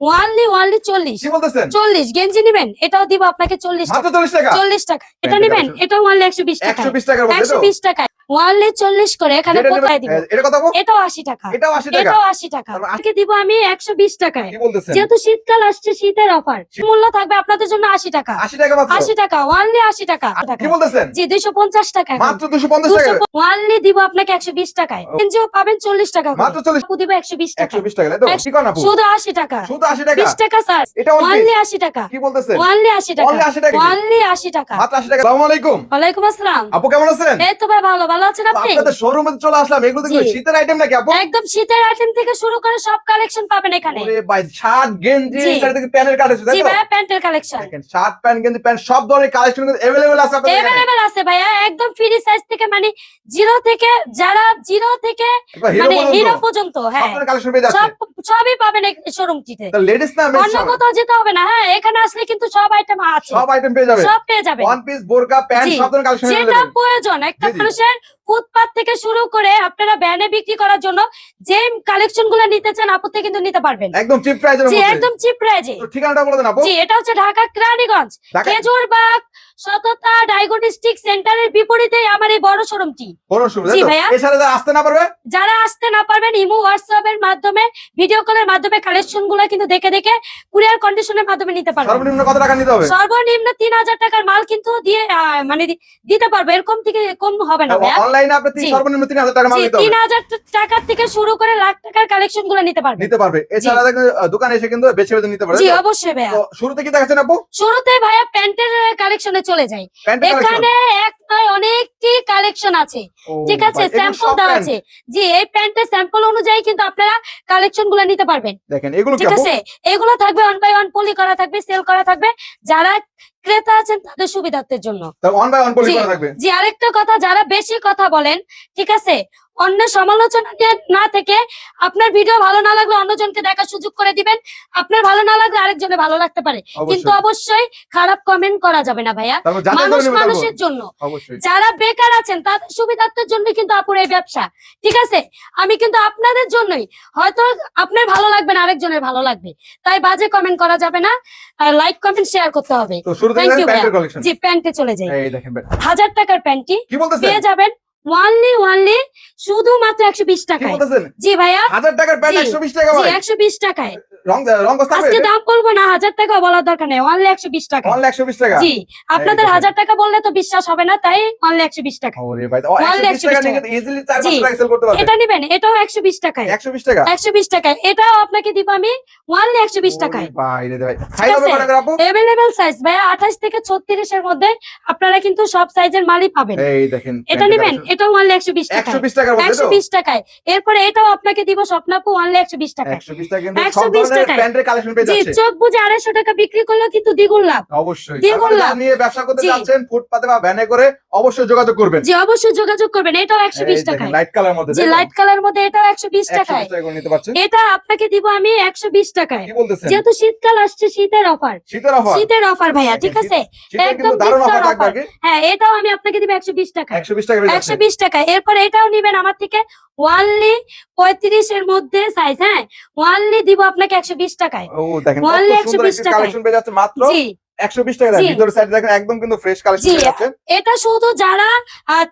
Only only চল্লিশ। কি বলতেছেন? চল্লিশ। গেঞ্জি নিবেন? এটাও দিব আপনাকে চল্লিশ টাকা। চল্লিশ টাকা? এটা নেবেন? এটাও ওয়ানলি একশো বিশ টাকা। একশো বিশ টাকার একশো বিশ টাকা ওয়ানলি চল্লিশ করে এখানে কোথায় দিব এটা এটাও আশি টাকা এটাও আশি টাকা আজকে দিব আমি একশো বিশ টাকায় যেহেতু শীতকাল আসছে শীতের অফার মূল্য থাকবে আপনাদের জন্য আশি টাকা আশি টাকা আশি টাকা ওয়ানলি আশি টাকা জি দুইশো পঞ্চাশ টাকা ওয়ানলি দিব আপনাকে একশো বিশ টাকায়। এনজিও পাবেন চল্লিশ টাকা দিব একশো বিশ টাকা শুধু আশি টাকা বিশ টাকা স্যার ওয়ানলি আশি টাকা ওয়ানলি আশি টাকা Only 80 টাকা? ওয়ানলি আশি টাকা ওয়ালাইকুম আসসালাম আপু কেমন আছেন এই তো ভাই ভালো ভালো আছেন আপনি আপনাদের শোরুমে চলে আসলাম এগুলো দেখুন জি। শীতের আইটেম নাকি আপু একদম শীতের আইটেম থেকে শুরু করে সব কালেকশন পাবেন এখানে ওরে ভাই শার্ট গেঞ্জি জি। শাড়ি থেকে প্যান্টের কালেকশন তাই জি তো ভাইয়া প্যান্টের কালেকশন দেখেন শার্ট প্যান্ট গেঞ্জি প্যান্ট সব ধরনের কালেকশন কিন্তু अवेलेबल আছে আপনাদের এখানে এভেলেবেল আছে ভাইয়া একদম ফ্রি সাইজ থেকে মানে জিরো থেকে যারা জিরো থেকে একবার হিরো মানে পর্যন্ত হিরো পর্যন্ত হ্যাঁ আপনার কালেকশন পেয়ে যাচ্ছে সব সবই পাবেন এই শোরুমটিতে তা লেডিস না মেন অন্য কোথাও যেতে হবে না হ্যাঁ এখানে আসলে কিন্তু সব আইটেম আছে সব আইটেম পেয়ে যাবে সব পেয়ে যাবেন ওয়ান পিস বোরকা প্যান্ট জি। সব ধরনের কালেকশন যেটা প্রয়োজন একটা জি, জি। মানুষের ফুটপাত থেকে শুরু করে আপনারা ব্যানে বিক্রি করার জন্য যে কালেকশনগুলো নিতে চান আপুতে কিন্তু নিতে পারবেন। একদম চিপ প্রাইজের জি একদম চিপ প্রাইজে ঠিকানাটা বলে দেন আপু। জি এটা হচ্ছে ঢাকা কেরানীগঞ্জ ঢাকা খেজুরবাগ সততা ডায়াগনস্টিক সেন্টারের বিপরীতে আমার এই বড় শোরুমটি। কোনো সুবিধা জি, ভাইয়া। এছাড়া যারা আসতে না পারবে? যারা আসতে না পারবেন ইমো হোয়াটসঅ্যাপ এর মাধ্যমে ভিডিও কলের মাধ্যমে কালেকশনগুলো কিন্তু দেখে দেখে কুরিয়ার কন্ডিশনের মাধ্যমে নিতে পারবেন। সর্বনিম্ন কত টাকা নিতে হবে? সর্বনিম্ন তিন হাজার টাকার মাল কিন্তু দিয়ে মানে দিতে পারবে। এরকম থেকে কম হবে না ভাইয়া। অনলাইনে আপনি তিন- সর্বনিম্ন তিন হাজার টাকা মাল নিতে হবে। থেকে শুরু করে লাখ টাকার কালেকশনগুলো নিতে পারবেন নিতে পারবে। এছাড়া দেখেন দোকানে এসে কিন্তু বেছে বেছে নিতে পারবে জি অবশ্যই ভাইয়া। শুরুতে কি দেখাচ্ছেন আপু? শুরুতে ভাইয়া প্যান্টের কালেকশনে চলে যাই। এখানে এক নয় অনেকটি কালেকশন আছে। ঠিক আছে স্যাম্পল দেওয়া আছে। জি এই প্যান্টের স্যাম্পল অনুযায়ী কিন্তু আপনারা কালেকশনগুলো নিতে পারবেন। দেখেন এগুলো ঠিক আছে? এগুলো থাকবে ওয়ান বাই ওয়ান পলি করা থাকবে সেল করা থাকবে। যারা ক্রেতা আছেন তাদের সুবিধার্থের জন্য। জি আরেকটা কথা যারা বেশি কথা বলেন ঠিক আছে? অন্য সমালোচনা না থেকে আপনার ভিডিও ভালো না লাগলে অন্যজনকে দেখার সুযোগ করে দিবেন। আপনার ভালো না লাগলে আরেকজনের ভালো লাগতে পারে। কিন্তু অবশ্যই খারাপ কমেন্ট করা যাবে না ভাইয়া। মানুষ মানুষের জন্য। যারা বেকার আছেন তাদের সুবিধার্থের জন্য কিন্তু আপুর এই ব্যবসা। ঠিক আছে? আমি কিন্তু আপনাদের জন্যই। হয়তো আপনার ভালো লাগবে না আরেকজনের ভালো লাগবে। তাই বাজে কমেন্ট করা যাবে না। লাইক কমেন্ট শেয়ার করতে হবে। শুরুতে Thank ভাইয়া। জি প্যান্টে চলে যাই। হাজার টাকার প্যান্টটি পেয়ে যাবেন ওয়ানলি ওয়ানলি শুধুমাত্র একশো বিশ টাকায় জি ভাইয়া হাজার টাকার প্যান্ট। একশো বিশ টাকা একশো বিশ টাকায় আজকে দাম বলব না হাজার টাকা বলার দরকার নেই অনলি একশো বিশ টাকা অনলি একশো বিশ টাকা জি আপনাদের হাজার টাকা বললে তো বিশ্বাস হবে না তাই অনলি একশো বিশ টাকা একশো বিশ টাকা জি। এটা নিবেন এটাও একশো বিশ টাকায় একশো বিশ টাকা একশো বিশ টাকায় এটাও আপনাকে দিব আমি ওয়ানলি একশো বিশ টাকায় এভেলেবেল সাইজ ভাইয়া আঠাশ থেকে ছত্রিশের মধ্যে আপনারা কিন্তু সব সাইজের মালই পাবেন এটা নিবেন এটাও ওয়ানলি একশো বিশ একশো বিশ টাকার একশো বিশ টাকায় এরপরে এটাও আপনাকে দিব স্বপ্নাপু ওয়ানলি একশো বিশ টাকায় একশো বিশ টাকা কিন্তু 120 টাকায়। প্যান্টের কালেকশন পেয়ে জি চোখ বুঝে আড়াইশো টাকা বিক্রি করলেও কিন্তু দ্বিগুণ লাভ অবশ্যই দ্বিগুণ লাভ। নিয়ে ব্যবসা করতে যাচ্ছেন ফুটপাতে বা ভ্যানে করে অবশ্যই যোগাযোগ করবেন জি অবশ্যই যোগাযোগ করবেন এটাও একশো বিশ টাকায় লাইট কালার মধ্যে জি লাইট কালার মধ্যে এটাও একশো বিশ টাকায় টাকা এটা আপনাকে দিব আমি একশো বিশ টাকায় যেহেতু শীতকাল আসছে শীতের অফার শীতের অফার শীতের অফার ভাইয়া ঠিক আছে একদম হ্যাঁ এটাও আমি আপনাকে দিব একশো বিশ টাকায় একশো বিশ টাকা একশো বিশ টাকা। এরপরে এটাও নিবেন আমার থেকে ওয়ানলি পঁয়ত্রিশ এর মধ্যে সাইজ হ্যাঁ? ওয়ানলি দিব আপনাকে একশো বিশ টাকায়। ওয়ানলি একশো বিশ Only সুন্দর 120 টাকায়। মাত্র। টাকা জি। সাইড দেখেন একদম কিন্তু ফ্রেশ কালেকশন জি। এটা শুধু যারা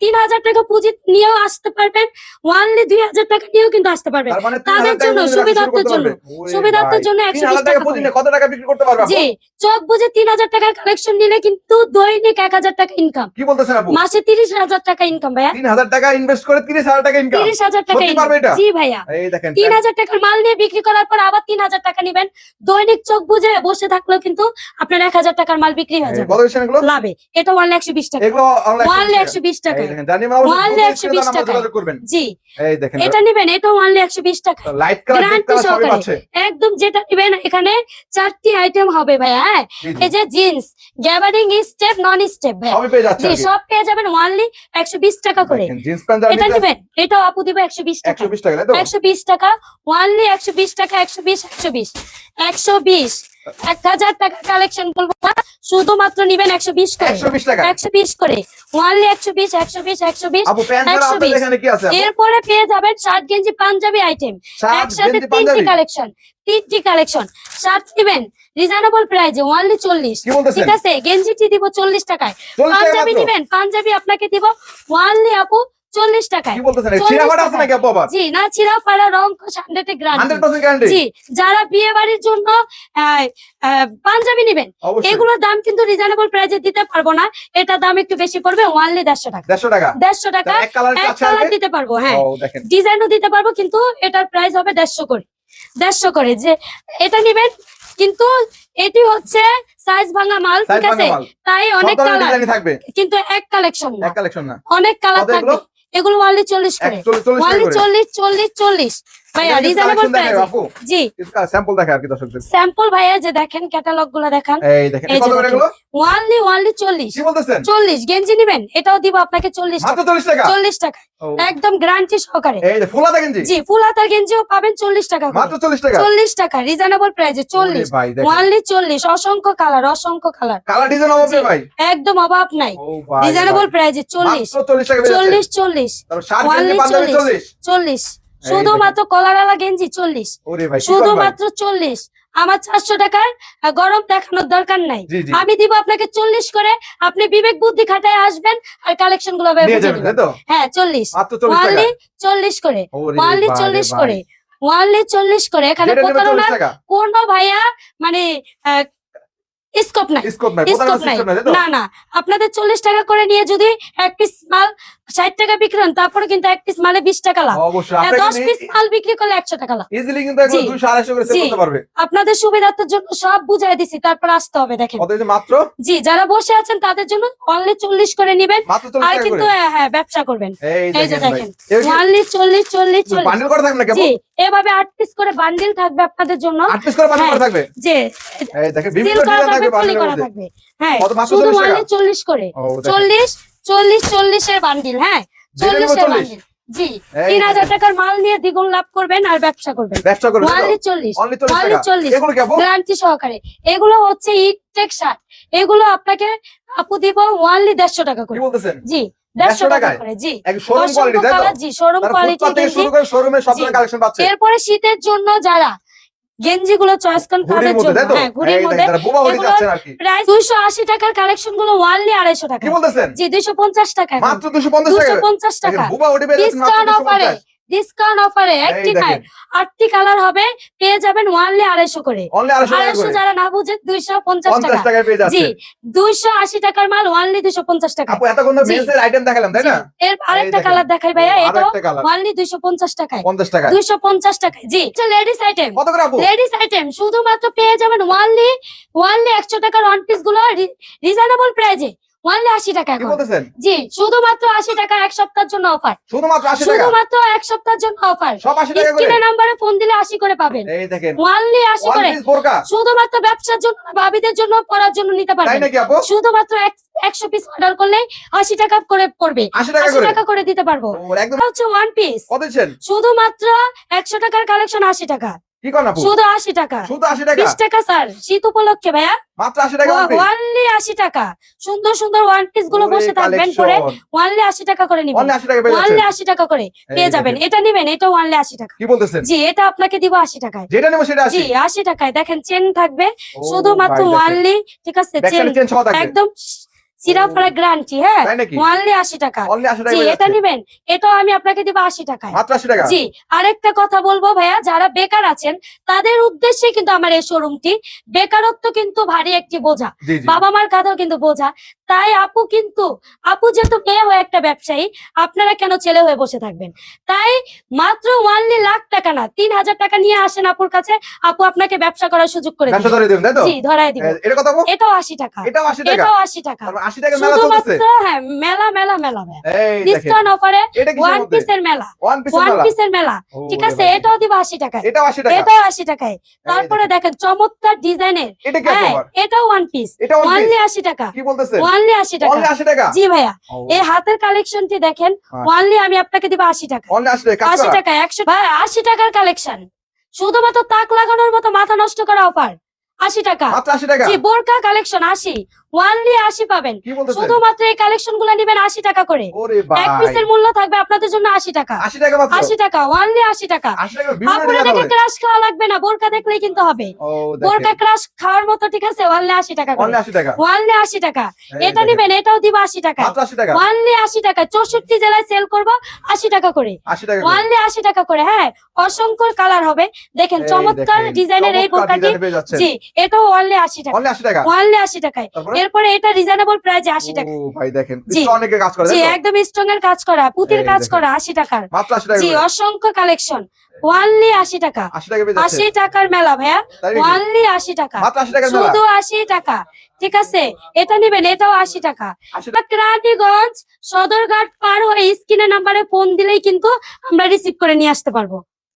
তিন হাজার টাকা পুঁজি নিয়েও আসতে পারবেন ওয়ানলি দুই হাজার টাকা নিয়েও কিন্তু আসতে পারবেন মানে তাদের জন্য, পুঁজি দিয়ে ব্যবসা শুরু সুবিধার্থের জন্য। সুবিধার্থের জন্য একশো 3000 বিশ টাকা টাকা পুঁজি কত টাকা বিক্রি করতে পারবে জি চোখ বুঝে তিন হাজার টাকার কালেকশন নিলে কিন্তু দৈনিক এক হাজার টাকা ইনকাম কি বলতেছেন আপু মাসে তিরিশ হাজার টাকা ইনকাম ভাইয়া টাকা ইনভেস্ট করে টাকা ইনকাম টাকা? জি ভাইয়া এই দেখেন তিন হাজার টাকার মাল নিয়ে বিক্রি করার পর আবার তিন হাজার টাকা নিবেন দৈনিক চোখ বুঝে বসে থাকলেও কিন্তু আপনার এক হাজার হাজার টাকার মাল বিক্রি হয়ে যাবে। লাভে। এটা ওয়ানলি একশো বিশ টাকা। ওয়ানলি একশো বিশ টাকা। জানি অবশ্যই Only দ্রুত 120 screen এ নাম্বার টাকায়। যোগাযোগ করবেন। জি। এটা নিবেন এটা ওয়ানলি একশো বিশ টাকা। সহকারে। একদম যেটা নিবেন এখানে চারটি আইটেম হবে ভাইয়া হ্যাঁ। এই যে জিন্স গ্যাবারিং স্টেপ নন স্টেপ জি সব পেয়ে যাবেন ওয়ানলি একশো বিশ টাকা করে। এটা নিবেন এটাও আপু দিবে একশো বিশ টাকা। বিশ টাকা একশো বিশ টাকা ওয়ানলি একশো বিশ টাকা একশো বিশ একশো বিশ একশো বিশ। এক হাজার টাকার কালেকশন বলব না শুধুমাত্র নিবেন একশো বিশ করে। একশো বিশ টাকা? একশো বিশ করে। ওয়ানলি একশো বিশ একশো বিশ একশো বিশ আপু প্যান্ট ছাড়া 120 আপনাদের এখানে কি আছে এরপরে পেয়ে যাবেন শার্ট গেঞ্জি পাঞ্জাবি আইটেম একসাথে তিনটি কালেকশন তিনটি কালেকশন শার্ট নিবেন। রিজনেবল প্রাইজে ওনলি চল্লিশ। ঠিক আছে? গেঞ্জিটি দিব চল্লিশ টাকায়। পাঞ্জাবি? নিবেন পাঞ্জাবি আপনাকে দিব। ওনলি আপু চল্লিশ টাকায়। কি বলতেছেন? 40 ছিঁড়া ফাটা আছে টাকা। নাকি আপু আবার? জি না ছিড়া ফাড়া রং হান্ড্রেড গ্যারান্টি জি যারা বিয়ে বাড়ির জন্য পাঞ্জাবি নিবেন এগুলোর দাম কিন্তু রিজনেবল প্রাইজে দিতে পারব না। এটা দাম একটু বেশি পড়বে ওনলি দেড়শো টাকা। দেড়শো টাকা? দেড়শো টাকা এক কালার দিতে পারব হ্যাঁ। ডিজাইনও দিতে পারব কিন্তু এটার প্রাইস হবে দেড়শো করে। দেড়শো করে যে এটা নিবেন কিন্তু এটি হচ্ছে সাইজ ভাঙা মাল ঠিক আছে? তাই অনেক কালার থাকবে। কিন্তু এক কালেকশন না। অনেক কালার থাকবে। এগুলো অনলি চল্লিশ করে। করে? চল্লিশ চল্লিশ চল্লিশ। ভাইয়া রিজনেবল জি। স্যাম্পল ভাইয়া যে দেখেন ক্যাটালগগুলো দেখেন। ওয়ানলি ওয়ানলি 40 কি গেঞ্জি নেবেন? এটাও দিব আপনাকে 40 টাকা। 40 টাকা? একদম গ্যারান্টি সহকারে। জি ফুল হাতার গেঞ্জিও পাবেন 40 টাকা মাত্র টাকা? 40 টাকা রিজনেবল ওয়ানলি 40 অসংখ্য কালার অসংখ্য কালার একদম অভাব নাই। রিজনেবল প্রাইসে চল্লিশ। চল্লিশ চল্লিশ 40 40 তাহলে শুধুমাত্র কলারালা গেঞ্জি চল্লিশ? শুধুমাত্র চল্লিশ। আমার চারশো টাকার গরম দেখানোর দরকার নাই। আমি দিব আপনাকে চল্লিশ করে। আপনি বিবেক বুদ্ধি খাটায় আসবেন আর কালেকশনগুলো হ্যাঁ চল্লিশ। ওয়ানলি চল্লিশ করে। ওয়ানলি চল্লিশ করে। ওয়ানলি চল্লিশ করে। এখানে প্রতারণার কোন ভাইয়া মানে স্কোপ নাই। স্কোপ নাই। না না। আপনাদের চল্লিশ টাকা করে নিয়ে যদি এক পিস মাল ষাট টাকা বিক্রি হন তারপরে কিন্তু এক পিস মালে বিশ টাকা লাভ। অবশ্যই। হ্যাঁ, দশ পিস মাল বিক্রি করলে একশো টাকা লাভ। ইজিলি কিন্তু একবার জি। 200 250 করে সেল করতে পারবে। আপনাদের সুবিধার্থের জন্য সব বুঝাই দিছি তারপর আসতে হবে দেখেন। মাত্র? জি যারা বসে আছেন তাদের জন্য অনলি চল্লিশ করে নিবেন আর কিন্তু হ্যাঁ, হ্যাঁ ব্যবসা করবেন। এই যে দেখেন ওয়ানলি চল্লিশ চল্লিশ চল্লিশ। জি এভাবে আট পিস করে বান্ডিল থাকবে আপনাদের জন্য। আট পিস করে বান্ডেল হ্যাঁ। থাকবে? এই দেখেন করা থাকবে হ্যাঁ শুধু 40 চল্লিশ করে। চল্লিশ চল্লিশ চল্লিশের বান্ডিল হ্যাঁ? চল্লিশের বান্ডিল জি তিন হাজার টাকার মাল নিয়ে দ্বিগুণ লাভ করবেন আর ব্যবসা করবেন। ব্যবসা চল্লিশ। অনলি 40 only টাকা। 40 এগুলো কি আপু? গ্যারান্টি সহকারে। এগুলো হচ্ছে ইট টেক শার্ট এগুলো আপনাকে আপু দিব ওয়ানলি দেড়শো টাকা করে। জি টাকা করে জি। শোরুম কোয়ালিটি এরপরে শীতের জন্য যারা গেঞ্জি গুলো চয়েস করেন কাদের জন্য। হ্যাঁ ঘুড়ির মধ্যে। প্রায় দুইশো আশি টাকার কালেকশনগুলো ওয়ানলি আড়াইশো টাকা কি বলতেছেন? জি দুইশো পঞ্চাশ টাকা মাত্র 250 দুশো টাকা পঞ্চাশ টাকা। পেয়ে যাচ্ছেন মাত্র ডিসকাউন্ট অফারে 250 ডিসকাউন্ট অফারে একটি দেখেন। আটটি কালার হবে পেয়ে যাবেন ওয়ানলি আড়াইশো করে। অনলি 250 টাকা আড়াইশো যারা না বুঝে দুইশো পঞ্চাশ টাকা। জি দুইশো আশি টাকার মাল ওয়ানলি দুইশো পঞ্চাশ টাকা। আইটেম দেখালাম তাই না? এর আরেকটা কালার দেখাই ভাইয়া কালার ওয়ানলি দুইশো পঞ্চাশ টাকায়। 50 টাকা। দুইশো পঞ্চাশ টাকায়। জি লেডিস আইটেম লেডিস আইটেম শুধুমাত্র পেয়ে যাবেন ওয়ানলি ওয়ানলি একশো টাকার ওয়ান পিসগুলো রিজনেবল প্রাইজে ওয়ানলি আশি টাকা এখন। জি শুধুমাত্র আশি টাকা এক সপ্তাহের জন্য অফার শুধুমাত্র 80 টাকা? শুধুমাত্র এক সপ্তাহের জন্য অফার সব 80 টাকা স্ক্রিনে নাম্বারে ফোন দিলে আশি করে পাবেন। এই দেখেন। ওয়ানলি আশি করে। শুধুমাত্র ব্যবসার জন্য ভাবিদের জন্য পড়ার জন্য নিতে পারবেন। শুধুমাত্র এক- একশো পিস অর্ডার করলে আশি টাকা করে পড়বে। আশি টাকা করে? দিতে পারব। হচ্ছে ওয়ান পিস শুধুমাত্র একশো টাকার কালেকশন আশি টাকা। কি করেন আপু? শুধু আশি টাকা। শুধু 80 টাকা? টাকা স্যার। শীত উপলক্ষে ভাইয়া। মাত্র 80 টাকা সুন্দর সুন্দর ওয়ান পিসগুলো বসে থাকবেন। পরে টাকা করে নিবেন। অনলি 80 টাকা পেয়ে করে পেয়ে যাবেন। দেখেন। এটা নিবেন এটা টাকা। কি বলতেছেন? জি এটা আপনাকে দিব টাকায়। যেটা নেব সেটা জি 80 আশি টাকায়। দেখেন চেন থাকবে। শুধুমাত্র ওয়ানলি ঠিক আছে চেন একদম সিরাফারা গ্রান্টি হ্যাঁ? ওয়ানলি আশি টাকা। অনলি 80 টাকা জি এটা। নিবেন। এটাও আমি আপনাকে দিব আশি টাকায়। মাত্র 80 টাকা? জি আরেকটা কথা বলব ভাইয়া যারা বেকার আছেন তাদের উদ্দেশ্যে কিন্তু আমার এই শোরুমটি। বেকারত্ব কিন্তু ভারী একটি বোঝা। বাবা মার কাঁধেও কিন্তু বোঝা। তাই আপু কিন্তু আপু যেহেতু মেয়ে হয়ে একটা ব্যবসায়ী আপনারা কেন ছেলে হয়ে বসে থাকবেন? তাই মাত্র ওয়ানলি লাখ টাকা না তিন হাজার টাকা নিয়ে আসেন আপুর কাছে আপু আপনাকে ব্যবসা করার সুযোগ করে দেবেন জি ধরাই দিব। এ, এটা কত আপু এটাও আশি টাকা। এটাও 80 টাকা। এটাও আশি টাকা। 80 টাকা মেলা চলতেছে। হ্যাঁ মেলা মেলা মেলা ডিসকাউন্ট অফারে ওয়ান পিসের মেলা। ওয়ান পিসের মেলা? ঠিক আছে? এটাও দিব আশি টাকায়। এটাও 80 টাকা এটাও আশি টাকায়। তারপরে দেখেন। চমৎকার ডিজাইনের। হ্যাঁ এটাও ওয়ান পিস ওয়ানলি আশি টাকা। কি বলতেছেন ওয়ানলি আশি টাকা। অনলি 80 টাকা? জি ভাইয়া। এই হাতের কালেকশনটি দেখেন হ্যাঁ। ওয়ানলি আমি আপনাকে দিব আশি টাকা। অনলি 80 টাকা আশি। টাকা একশো ভাই আশি টাকার কালেকশন শুধুমাত্র তাক লাগানোর মতো মাথা নষ্ট করা অফার আশি টাকা। আশি টাকা? বোরকা কালেকশন আশি। ওয়ানলি আশি পাবেন। শুধুমাত্র এই কালেকশনগুলা নিবেন আশি টাকা করে। এক পিসের মূল্য থাকবে আপনাদের জন্য আশি টাকা। আশি টাকা ওয়ানলি আশি টাকা দেখে ক্রাশ খাওয়া লাগবে না বোরকা দেখলেই কিন্তু হবে। বোরকা ক্রাশ খাওয়ার মতো ঠিক আছে? ওয়ানলি আশি টাকা ওয়ানলি আশি টাকা? এটা নিবেন এটাও দিব আশি টাকা। ওয়ানলি আশি টাকা? চৌষট্টি জেলায় সেল করব আশি টাকা করে। ওয়ানলি আশি টাকা করে হ্যাঁ? অসংখ্য কালার হবে। দেখেন চমৎকার ডিজাইনের এই বোরকাটি। জি এটাও ওয়ানলি আশি টাকা। ওয়ানলি আশি টাকায়। এরপরে এটা রিজনেবল প্রাইসে আশি টাকা। ও ভাই দেখেন। অনেকে কাজ করে জি একদম স্ট্রং এর কাজ করা পুতির কাজ করা আশি টাকার। মাত্র আশি টাকা জি অসংখ্য কালেকশন ওয়ানলি আশি টাকা। আশি টাকা পেয়ে আশি যাচ্ছে টাকার মেলা ভাইয়া ওয়ানলি আশি টাকা। মাত্র আশি টাকা শুধু আশি টাকা ঠিক আছে? এটা নিবেন এটাও আশি টাকা। আশি টাকা। সদরঘাট পার হয়ে স্ক্রিনের নাম্বারে ফোন দিলেই কিন্তু আমরা রিসিভ করে নিয়ে আসতে পারব।